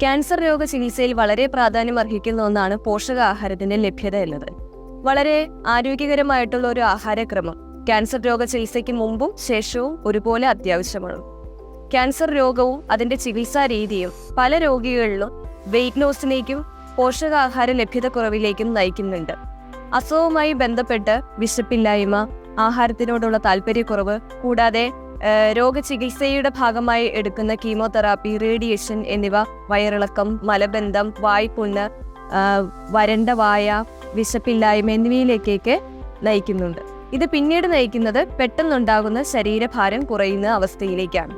Cancer രോഗ ചികിത്സയിൽ വളരെ പ്രാധാന്യം അർഹിക്കുന്ന ഒന്നാണ് പോഷകാഹാരത്തിന്റെ ലഭ്യത എന്നത്. വളരെ ആരോഗ്യകരമായിട്ടുള്ള ഒരു ആഹാരക്രമം. ക്യാൻസർ രോഗ ചികിത്സയ്ക്ക് മുമ്പും ശേഷവും ഒരുപോലെ അത്യാവശ്യമാണ്. ക്യാൻസർ രോഗവും അതിന്റെ ചികിത്സാ രീതിയും പല രോഗികളിലും വെയിറ്റ് ലോസിലേക്കും പോഷകാഹാര ലഭ്യത കുറവിലേക്കും നയിക്കുന്നുണ്ട്. അസുഖവുമായി ബന്ധപ്പെട്ട് വിശപ്പില്ലായ്മ ആഹാരത്തിനോടുള്ള താല്പര്യക്കുറവ് കൂടാതെ രോഗചികിത്സയുടെ ഭാഗമായി എടുക്കുന്ന കീമോതെറാപ്പി റേഡിയേഷൻ എന്നിവ വയറിളക്കം മലബന്ധം വായ്പുണ്ണ് വരണ്ട വായ വിശപ്പില്ലായ്മ എന്നിവയിലേക്കൊക്കെ നയിക്കുന്നുണ്ട്. ഇത് പിന്നീട് നയിക്കുന്നത് പെട്ടെന്നുണ്ടാകുന്ന ശരീരഭാരം കുറയുന്ന അവസ്ഥയിലേക്കാണ്.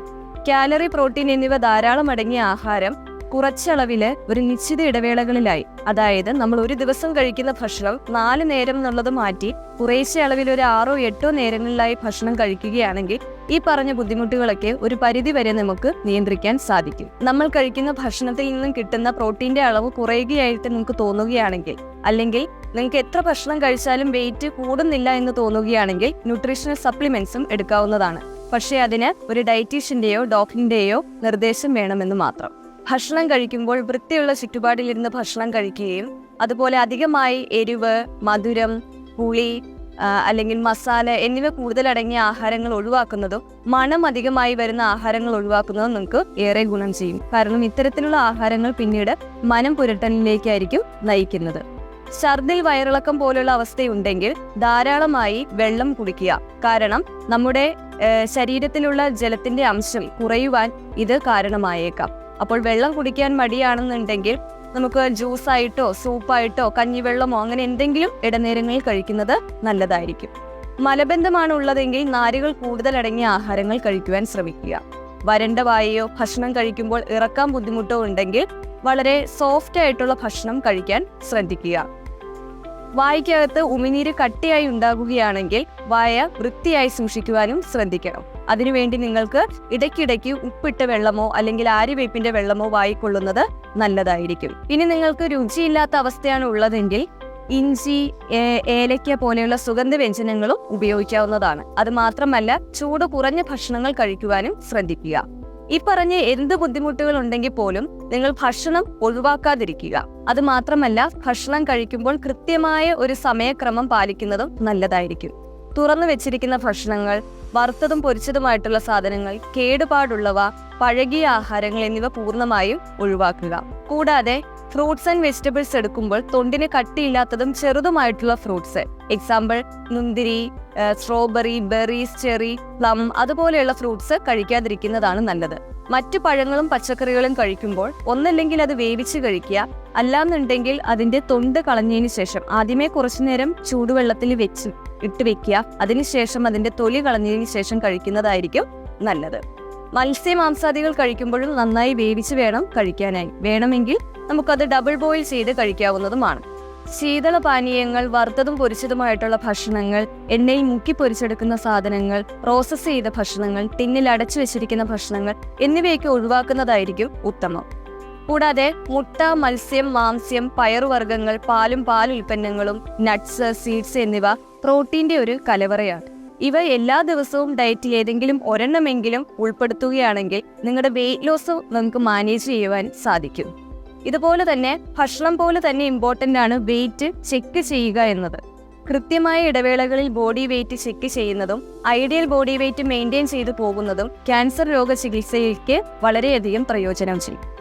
കാലറി പ്രോട്ടീൻ എന്നിവ ധാരാളം അടങ്ങിയ ആഹാരം കുറച്ചളവിൽ ഒരു നിശ്ചിത ഇടവേളകളിലായി. അതായത് നമ്മൾ ഒരു ദിവസം കഴിക്കുന്ന ഭക്ഷണം നാല് നേരം എന്നുള്ളത് മാറ്റി കുറേശ്ശെ അളവിൽ ഒരു ആറോ എട്ടോ നേരങ്ങളിലായി ഭക്ഷണം കഴിക്കുകയാണെങ്കിൽ ഈ പറഞ്ഞ ബുദ്ധിമുട്ടുകളൊക്കെ ഒരു പരിധി വരെ നമുക്ക് നിയന്ത്രിക്കാൻ സാധിക്കും. നമ്മൾ കഴിക്കുന്ന ഭക്ഷണത്തിൽ നിന്നും കിട്ടുന്ന പ്രോട്ടീന്റെ അളവ് കുറയുകയായിട്ട് നിങ്ങൾക്ക് തോന്നുകയാണെങ്കിൽ അല്ലെങ്കിൽ നിങ്ങൾക്ക് എത്ര ഭക്ഷണം കഴിച്ചാലും വെയിറ്റ് കൂടുന്നില്ല എന്ന് തോന്നുകയാണെങ്കിൽ ന്യൂട്രീഷണൽ സപ്ലിമെന്റ്സും എടുക്കാവുന്നതാണ്. പക്ഷേ അതിന് ഒരു ഡയറ്റീഷ്യന്റെയോ ഡോക്ടറിന്റെയോ നിർദ്ദേശം വേണമെന്ന് മാത്രം. ഭക്ഷണം കഴിക്കുമ്പോൾ വൃത്തിയുള്ള ചുറ്റുപാടിലിരുന്ന് ഭക്ഷണം കഴിക്കുകയും അതുപോലെ അധികമായി എരിവ് മധുരം പുളി അല്ലെങ്കിൽ മസാല എന്നിവ കൂടുതലടങ്ങിയ ആഹാരങ്ങൾ ഒഴിവാക്കുന്നതും മണം അധികമായി വരുന്ന ആഹാരങ്ങൾ ഒഴിവാക്കുന്നതും നിങ്ങൾക്ക് ഏറെ ഗുണം ചെയ്യും. കാരണം ഇത്തരത്തിലുള്ള ആഹാരങ്ങൾ പിന്നീട് മനം പുരട്ടലിലേക്കായിരിക്കും നയിക്കുന്നത്. ഛർദിൽ വയറിളക്കം പോലുള്ള അവസ്ഥയുണ്ടെങ്കിൽ ധാരാളമായി വെള്ളം കുടിക്കുക. കാരണം നമ്മുടെ ശരീരത്തിലുള്ള ജലത്തിന്റെ അംശം കുറയുവാൻ ഇത് കാരണമായേക്കാം. അപ്പോൾ വെള്ളം കുടിക്കാൻ മടിയാണെന്നുണ്ടെങ്കിൽ നമുക്ക് ജ്യൂസായിട്ടോ സൂപ്പായിട്ടോ കഞ്ഞിവെള്ളമോ അങ്ങനെ എന്തെങ്കിലും ഇടനേരങ്ങളിൽ കഴിക്കുന്നത് നല്ലതായിരിക്കും. മലബന്ധമാണ് ഉള്ളതെങ്കിൽ നാരുകൾ കൂടുതൽ അടങ്ങിയ ആഹാരങ്ങൾ കഴിക്കുവാൻ ശ്രമിക്കുക. വരണ്ട വായയോ ഭക്ഷണം കഴിക്കുമ്പോൾ ഇറക്കാൻ ബുദ്ധിമുട്ടോ ഉണ്ടെങ്കിൽ വളരെ സോഫ്റ്റ് ആയിട്ടുള്ള ഭക്ഷണം കഴിക്കാൻ ശ്രദ്ധിക്കുക. വായ്ക്കകത്ത് ഉമിനീര് കട്ടിയായി ഉണ്ടാകുകയാണെങ്കിൽ വായ വൃത്തിയായി സൂക്ഷിക്കുവാനും ശ്രദ്ധിക്കണം. അതിനുവേണ്ടി നിങ്ങൾക്ക് ഇടയ്ക്കിടയ്ക്ക് ഉപ്പിട്ട വെള്ളമോ അല്ലെങ്കിൽ ആര്യവേപ്പിന്റെ വെള്ളമോ വായിക്കൊള്ളുന്നത് നല്ലതായിരിക്കും. ഇനി നിങ്ങൾക്ക് രുചിയില്ലാത്ത അവസ്ഥയാണ് ഉള്ളതെങ്കിൽ ഇഞ്ചി ഏലക്ക പോലെയുള്ള സുഗന്ധ വ്യഞ്ജനങ്ങളും ഉപയോഗിക്കാവുന്നതാണ്. അത് മാത്രമല്ല ചൂട് കുറഞ്ഞ ഭക്ഷണങ്ങൾ കഴിക്കുവാനും ശ്രദ്ധിക്കുക. ഈ പറഞ്ഞ എന്ത് ബുദ്ധിമുട്ടുകൾ ഉണ്ടെങ്കിൽ പോലും നിങ്ങൾ ഭക്ഷണം ഒഴിവാക്കാതിരിക്കുക. അത് മാത്രമല്ല ഭക്ഷണം കഴിക്കുമ്പോൾ കൃത്യമായ ഒരു സമയക്രമം പാലിക്കുന്നതും നല്ലതായിരിക്കും. തുറന്നു വെച്ചിരിക്കുന്ന ഭക്ഷണങ്ങൾ വറുത്തതും പൊരിച്ചതുമായിട്ടുള്ള സാധനങ്ങൾ കേടുപാടുള്ളവ പഴകിയ ആഹാരങ്ങൾ എന്നിവ പൂർണമായും ഒഴിവാക്കുക. കൂടാതെ ഫ്രൂട്ട്സ് ആൻഡ് വെജിറ്റബിൾസ് എടുക്കുമ്പോൾ തൊണ്ടിന് കട്ടിയില്ലാത്തതും ചെറുതുമായിട്ടുള്ള ഫ്രൂട്ട്സ്. എക്സാമ്പിൾ മുന്തിരി സ്ട്രോബെറി ബെറീസ് ചെറി പ്ലം അതുപോലെയുള്ള ഫ്രൂട്ട്സ് കഴിക്കാതിരിക്കുന്നതാണ് നല്ലത്. മറ്റു പഴങ്ങളും പച്ചക്കറികളും കഴിക്കുമ്പോൾ ഒന്നല്ലെങ്കിൽ അത് വേവിച്ച് കഴിക്കുക. അല്ലാന്നുണ്ടെങ്കിൽ അതിന്റെ തൊണ്ട് കളഞ്ഞതിന് ശേഷം ആദ്യമേ കുറച്ചു നേരം ചൂടുവെള്ളത്തിൽ വെച്ച് ഇട്ട് വെക്കുക. അതിനുശേഷം അതിന്റെ തൊലി കളഞ്ഞതിന് ശേഷം കഴിക്കുന്നതായിരിക്കും നല്ലത്. മത്സ്യ മാംസാദികൾ കഴിക്കുമ്പോഴും നന്നായി വേവിച്ച് വേണം കഴിക്കാനായി. വേണമെങ്കിൽ നമുക്കത് ഡബിൾ ബോയിൽ ചെയ്ത് കഴിക്കാവുന്നതുമാണ്. ശീതള പാനീയങ്ങൾ വറുത്തതും പൊരിച്ചതുമായിട്ടുള്ള ഭക്ഷണങ്ങൾ എണ്ണയിൽ മുക്കി പൊരിച്ചെടുക്കുന്ന സാധനങ്ങൾ പ്രോസസ്സ് ചെയ്ത ഭക്ഷണങ്ങൾ ടിന്നിൽ അടച്ചു വെച്ചിരിക്കുന്ന ഭക്ഷണങ്ങൾ എന്നിവയൊക്കെ ഒഴിവാക്കുന്നതായിരിക്കും ഉത്തമം. കൂടാതെ മുട്ട മത്സ്യം മാംസ്യം പയറുവർഗങ്ങൾ പാലും പാൽ ഉൽപ്പന്നങ്ങളും നട്ട്സ് സീഡ്സ് എന്നിവ പ്രോട്ടീന്റെ ഒരു കലവറയാണ്. ഇവ എല്ലാ ദിവസവും ഡയറ്റിൽ ഏതെങ്കിലും ഒരെണ്ണമെങ്കിലും ഉൾപ്പെടുത്തുകയാണെങ്കിൽ നിങ്ങളുടെ വെയിറ്റ് ലോസ് നമുക്ക് മാനേജ് ചെയ്യുവാൻ സാധിക്കും. ഇതുപോലെ തന്നെ ഭക്ഷണം പോലെ തന്നെ ഇമ്പോർട്ടന്റ് ആണ് വെയിറ്റ് ചെക്ക് ചെയ്യുക എന്നത്. കൃത്യമായ ഇടവേളകളിൽ ബോഡി വെയിറ്റ് ചെക്ക് ചെയ്യുന്നതും ഐഡിയൽ ബോഡി വെയിറ്റ് മെയിന്റെയിൻ ചെയ്തു പോകുന്നതും ക്യാൻസർ രോഗ ചികിത്സയ്ക്ക് വളരെയധികം പ്രയോജനം ചെയ്യും.